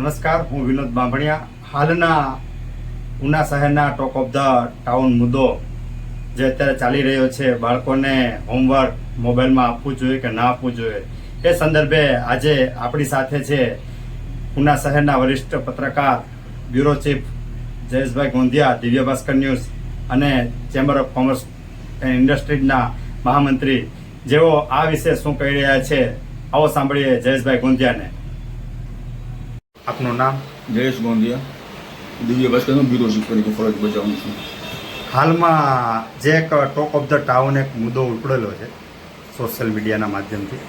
નમસ્કાર, હું વિનોદ બાંભણિયા. હાલના ઉના શહેરના ટોક ઓફ ધ ટાઉન મુદ્દો જે અત્યારે ચાલી રહ્યો છે, બાળકોને હોમવર્ક મોબાઈલમાં આપવું જોઈએ કે ના આપવું જોઈએ? એ સંદર્ભે આજે આપણી સાથે છે ઉના શહેરના વરિષ્ઠ પત્રકાર, bureau chief Jayeshbhai Gondhiya Divya Bhaskar news અને ચેમ્બર ઓફ કોમર્સ એન્ડ ઇન્ડસ્ટ્રીઝના મહામંત્રી. જેઓ આ વિશે શું કહી રહ્યા છે, આવો સાંભળીએ જયેશભાઈ ગોંધિયાને. આપનું નામ? જયેશ ગોંધિયા દિવ્ય ભાસ્કરનો બ્યુરો ચીફ તરીકે ફરજ બજાવું છું. હાલમાં જે એક ટોક ઓફ ધ ટાઉન એક મુદ્દો ઉપડેલો છે સોશિયલ મીડિયાના માધ્યમથી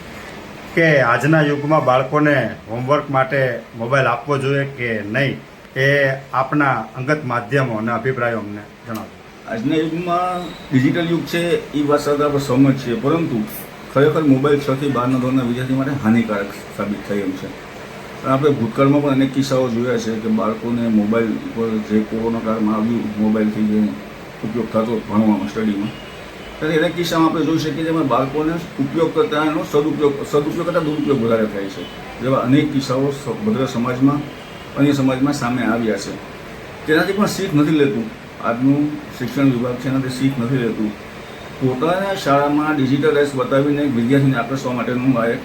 કે આજના યુગમાં બાળકોને હોમવર્ક માટે મોબાઈલ આપવો જોઈએ કે નહીં એ આપના અંગત માધ્યમો અને અભિપ્રાયો અમને જણાવો. આજના યુગમાં ડિજિટલ યુગ છે એ વાત સાથે આપણે સહમત છીએ પરંતુ ખરેખર મોબાઈલ છથી બારના ધોરણના વિદ્યાર્થી માટે હાનિકારક સાબિત થઈ એમ છે. આપણે ભૂતકાળમાં પણ અનેક કિસ્સાઓ જોયા છે કે બાળકોને મોબાઈલ પર જે કોરોના કાળમાં આવ્યું મોબાઈલથી જે ઉપયોગ થતો ભણવામાં, સ્ટડીમાં. ત્યારે એના કિસ્સામાં આપણે જોઈ શકીએ છીએ બાળકોને ઉપયોગ કરતા એનો સદુપયોગ સદુપયોગ કરતાં દુરુપયોગ વધારે થાય છે. જેવા અનેક કિસ્સાઓ ભદ્ર સમાજમાં, અન્ય સમાજમાં સામે આવ્યા છે. તેનાથી પણ શીખ નથી લેતું. આજનું શિક્ષણ વિભાગ છે, એનાથી શીખ નથી લેતું. પોતાના શાળામાં ડિજિટલ બતાવીને વિદ્યાર્થીને આકર્ષવા માટેનું આ એક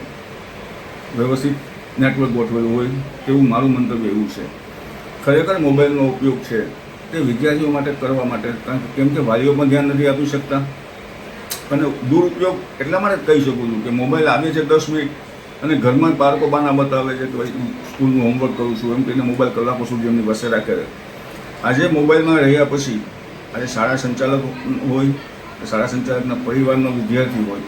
વ્યવસ્થિત નેટવર્ક ગોઠવેલું હોય, તેવું મારું મંતવ્ય એવું છે. ખરેખર મોબાઈલનો ઉપયોગ છે, તે વિદ્યાર્થીઓ માટે કરવા માટે, કારણ કે કેમ કે વાલીઓ પણ ધ્યાન નથી આપી શકતા. અને દુરુપયોગ એટલા માટે કહી શકું છું કે મોબાઈલ આવે છે દસ મિનિટ, અને ઘરમાં બાળકો બાના બતાવે છે કે ભાઈ સ્કૂલનું હોમવર્ક કરું છું, એમ કહીને મોબાઈલ કલાકો સુધી એમની વસે રાખે આજે મોબાઈલમાં રહ્યા પછી, આજે શાળા સંચાલક હોય, શાળા સંચાલકના પરિવારનો વિદ્યાર્થી હોય,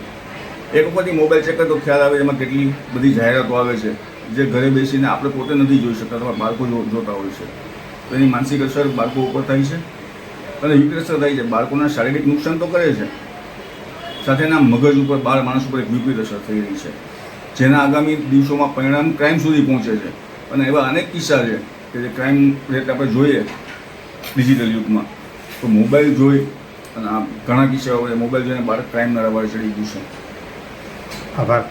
એક વખત મોબાઈલ ચેક તો ખ્યાલ આવે, એમાં કેટલી બધી જાહેરાતો આવે છે. જે ઘરે બેસીને આપણે પોતે નથી જોઈ શકતા અથવા બાળકો જોતા હોય છે. તો એની માનસિક અસર બાળકો ઉપર થાય છે અને વિપરીત થાય છે. બાળકોના શારીરિક નુકસાન તો કરે છે સાથે એના મગજ ઉપર, બાળ માણસ ઉપર એક વિપરીત અસર થઈ રહી છે. જેના આગામી દિવસોમાં પરિણામ ક્રાઇમ સુધી પહોંચે છે. અને એવા અનેક કિસ્સા છે કે જે ક્રાઇમ રેટ આપણે જોઈએ ડિજિટલ યુગમાં. તો મોબાઈલ જોઈ અને આ ઘણા કિસ્સાઓ મોબાઈલ જોઈને બાળક ક્રાઇમના રવાડે ચડી ગયું છે. આભાર.